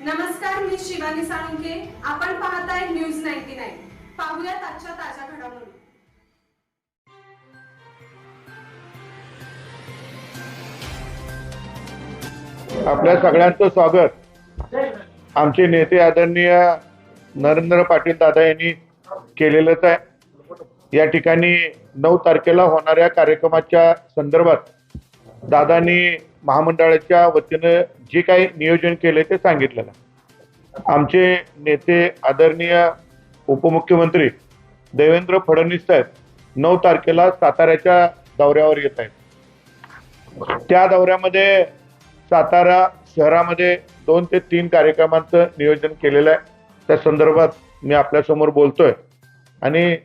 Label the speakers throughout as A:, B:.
A: नमस्कार मी शिवानी साळुंके. आपण पाहताय न्यूज नाईन्टी नाईन. पाहूयात आजच्या ताज्या घडामोडी.
B: आपल्या सगळ्यांचं स्वागत. आमचे नेते आदरणीय नरेंद्र पाटील दादा यांनी केलेलंच आहे. या ठिकाणी नऊ तारखेला होणाऱ्या कार्यक्रमाच्या संदर्भात दादांनी महामंडळाच्या वतीनं जे काही नियोजन केले ते सांगितलेलं आमचे नेते आदरणीय उपमुख्यमंत्री देवेंद्र फडणवीस साहेब नऊ तारखेला साताऱ्याच्या दौऱ्यावर येत आहेत. त्या दौऱ्यामध्ये सातारा शहरामध्ये दोन ते तीन कार्यक्रमांचं नियोजन केलेलं आहे. त्या संदर्भात मी आपल्यासमोर बोलतोय. आणि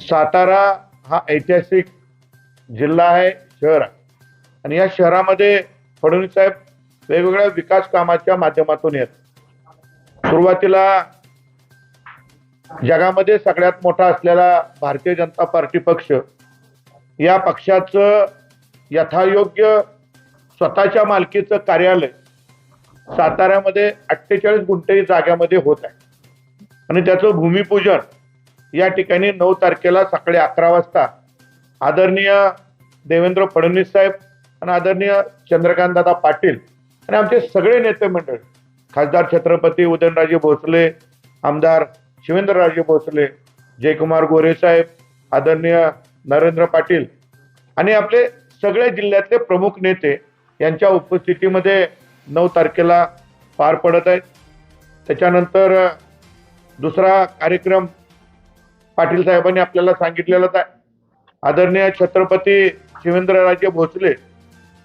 B: सातारा हा ऐतिहासिक जिल्हा आहे. शहर आहे. आणि या शहरामध्ये फडणवीस साहेब वेगवेगळ्या विकास कामाच्या माध्यमातून येत. सुरुवातीला जगामध्ये सगळ्यात मोठा असलेला भारतीय जनता पार्टी पक्ष या पक्षाचं यथायोग्य स्वतःच्या मालकीचं कार्यालय साताऱ्यामध्ये अठ्ठेचाळीस गुंठे जाग्यामध्ये होत आहे. आणि त्याचं भूमिपूजन या ठिकाणी नऊ तारखेला सकाळी अकरा वाजता आदरणीय देवेंद्र फडणवीस साहेब आणि आदरणीय चंद्रकांतदादा पाटील आणि आमचे सगळे नेते मंडळ खासदार छत्रपती उदयनराजे भोसले आमदार शिवेंद्रराजे भोसले जयकुमार गोरे साहेब आदरणीय नरेंद्र पाटील आणि आपले सगळे जिल्ह्यातले प्रमुख नेते यांच्या उपस्थितीमध्ये नऊ तारखेला पार पडत आहेत. त्याच्यानंतर दुसरा कार्यक्रम पाटील साहेबांनी आपल्याला सांगितलेलाच आहे. आदरणीय छत्रपती शिवेंद्रराजे भोसले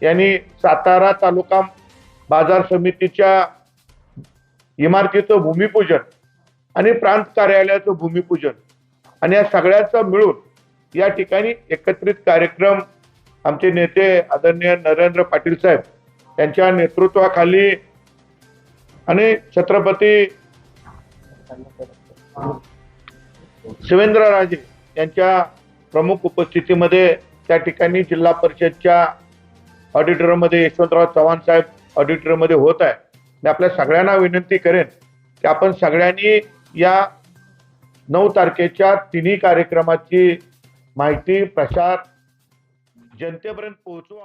B: यांनी सातारा तालुका बाजार समितीच्या इमारतीचं भूमिपूजन आणि प्रांत कार्यालयाचं भूमिपूजन आणि या सगळ्याचं मिळून या ठिकाणी एकत्रित कार्यक्रम आमचे नेते आदरणीय नरेंद्र पाटील साहेब यांच्या नेतृत्वाखाली आणि छत्रपती शिवेंद्रराजे यांच्या प्रमुख उपस्थितीमध्ये त्या ठिकाणी जिल्हा परिषदच्या ऑडिटोरियममध्ये यशवंतराव चव्हाण साहेब ऑडिटोरियममध्ये होत आहे. मी आपल्या सगळ्यांना विनंती करेन की आपण सगळ्यांनी या नऊ तारखेच्या तिन्ही कार्यक्रमाची माहिती प्रसार जनतेपर्यंत पोहोचवा